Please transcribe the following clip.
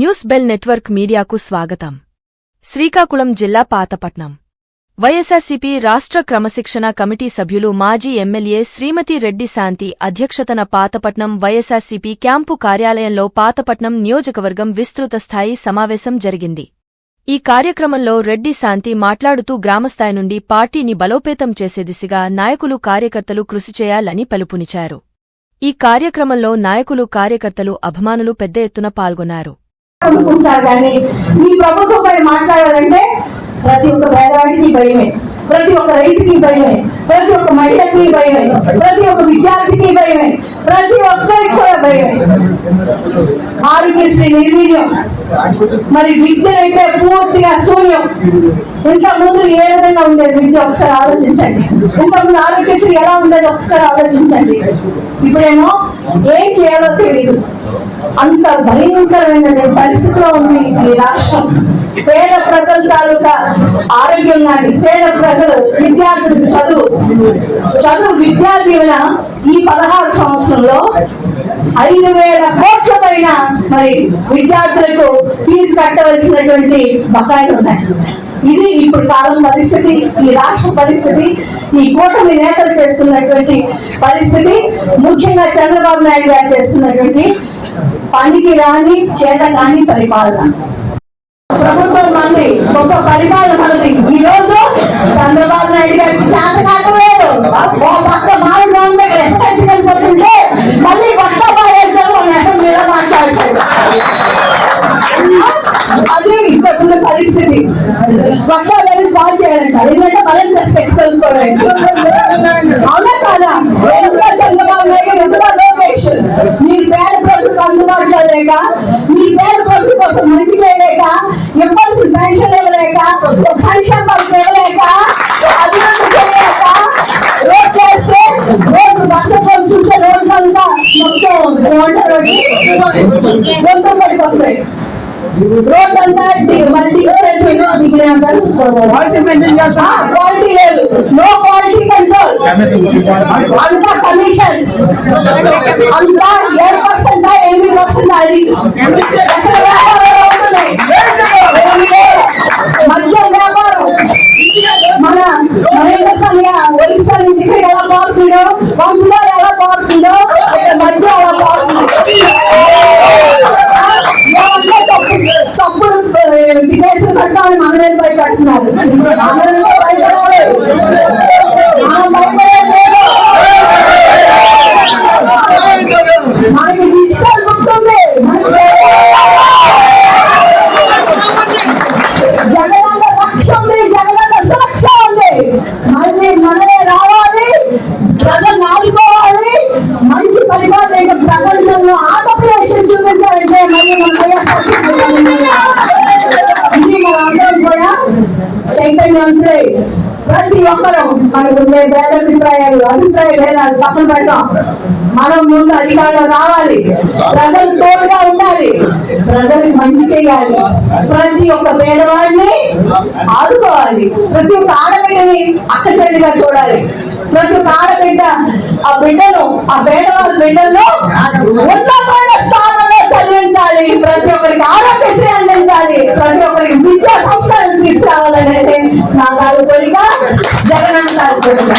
News bell network మీడియాకు స్వాగతం. శ్రీకాకుళం జిల్లా పాతపట్నం. వైఎస్ఆర్సీపీ రాష్ట్ర క్రమశిక్షణ కమిటీ సభ్యులు మాజీ ఎమ్మెల్యే శ్రీమతి రెడ్డి శాంతి అధ్యక్షతన పాతపట్నం వైఎస్ఆర్సీపీ క్యాంపు కార్యాలయంలో పాతపట్నం నియోజకవర్గం విస్తృత స్థాయి సమావేశం జరిగింది. ఈ కార్యక్రమంలో రెడ్డి శాంతి మాట్లాడుతూ గ్రామస్థాయి నుండి పార్టీని బలోపేతం చేసే దిశగా నాయకులు కార్యకర్తలు కృషి చేయాలని పిలుపునిచ్చారు. ఈ కార్యక్రమంలో నాయకులు కార్యకర్తలు అభిమానులు పెద్ద ఎత్తున పాల్గొన్నారు. అనుకుంటున్నారు కానీ ఈ ప్రభుత్వంపై మాట్లాడాలంటే ప్రతి ఒక్క పేదవాడికి భయమే ప్రతి ఒక్క రైతుకి భయమే ప్రతి ఒక్క మహిళకి భయమే ప్రతి ఒక్క విద్యార్థికి భయమే ప్రతి ఒక్కరికి కూడా భయమే. ఆరోగ్యశ్రీ నిర్వీర్యం. మరి విద్యనైతే పూర్తిగా శూన్యం. ఇంత ముందు ఏ విధంగా ఉండేది విద్య? ఒకసారి ఆలోచించండి. ఇంతకుముందు ఆరోగ్యశ్రీ ఎలా ఉండేది? ఒకసారి ఆలోచించండి. ఇప్పుడేమో ఏం చేయాలో తెలియదు అంత భయంకరమైన పరిస్థితిలో ఉంది ఈ రాష్ట్రం. పేద ప్రజల తాలూకా ఆరోగ్యం కానీ పేద ప్రజలు విద్యార్థులకు చదువు చదువు విద్యా దీవెన ఈ పదహారు సంవత్సరంలో ఐదు వేల కోట్ల పైన మరి విద్యార్థులకు ఫీజు కట్టవలసినటువంటి బకాయిలు ఉన్నాయి. ఇది ఇప్పుడు కాలం పరిస్థితి ఈ రాష్ట్ర పరిస్థితి ఈ కూటమి నేతలు చేస్తున్నటువంటి పరిస్థితి ముఖ్యంగా చంద్రబాబు నాయుడు గారు చేస్తున్నటువంటి పనికి రాని చేత కాని పరిపాలన. ప్రభుత్వం మంది గొప్ప పరిపాలన మనది ఈ రోజు చంద్రబాబు నాయుడు గారికి చేత కాకలేదు ఓ పక్క మామిడి నోన్ దగ్గర ఎస్ఐటి వెళ్ళిపోతుంటే మళ్ళీ పక్క పారేసారు మన అసెంబ్లీలో మాట్లాడతారు అది ఇప్పుడున్న పరిస్థితి. పక్క అవునా కాదా ఎందుకో చంద్రబాబు నాయుడు ఎందుకో లోకేష్ పేద ప్రజలకు అందుబాటులో లేక మీ పేద ప్రజల కోసం మంచి చేయలేక ఇవ్వాల్సిన పెన్షన్ ఇవ్వలేక సంక్షేమ పథకం ఇవ్వలేక అభివృద్ధి చేయలేక రోడ్లు వేస్తే రోడ్లు బచ్చపోలు చూస్తే రోడ్లు అంతా మొత్తం ఏమంటారు పడిపోతాయి రోడ్ అంతా డి- మళ్ళీ డిప్ చేసి మీకు ఏమంటారు ఆ, క్వాలిటీ లేదు నో క్వాలిటీ కంట్రోల్ అంతా కమిషన్ అంతా ఏడు పర్సెంట్ ఎనిమిది పర్సెంట్ అది కూడా చైతన్యవంతులై ప్రతి ఒక్కరూ మనకు ఉండే భేదాభిప్రాయాలు అభిప్రాయ భేదాలు పక్కన పెడతాం మనం ముందు అధికారంలో రావాలి ప్రజలు తోడుగా ఉండాలి ప్రజలకు మంచి చేయాలి ప్రతి ఒక్క పేదవాడిని ఆదుకోవాలి ప్రతి ఒక్క ఆడబిడ్డని అక్క చెల్లిగా చూడాలి ప్రతి ఒక్క ఆడబిడ్డ ఆ బిడ్డను ఆ పేదవాళ్ళ బిడ్డలను ఉన్నత ఒక్కరికి అందించాలి. ప్రతి ఒక్కరికి విద్యా సంస్థలను తీసుకురావాలని అయితే నా తాలూకు కోరిక. జగన్ తాలూకు కోరిక.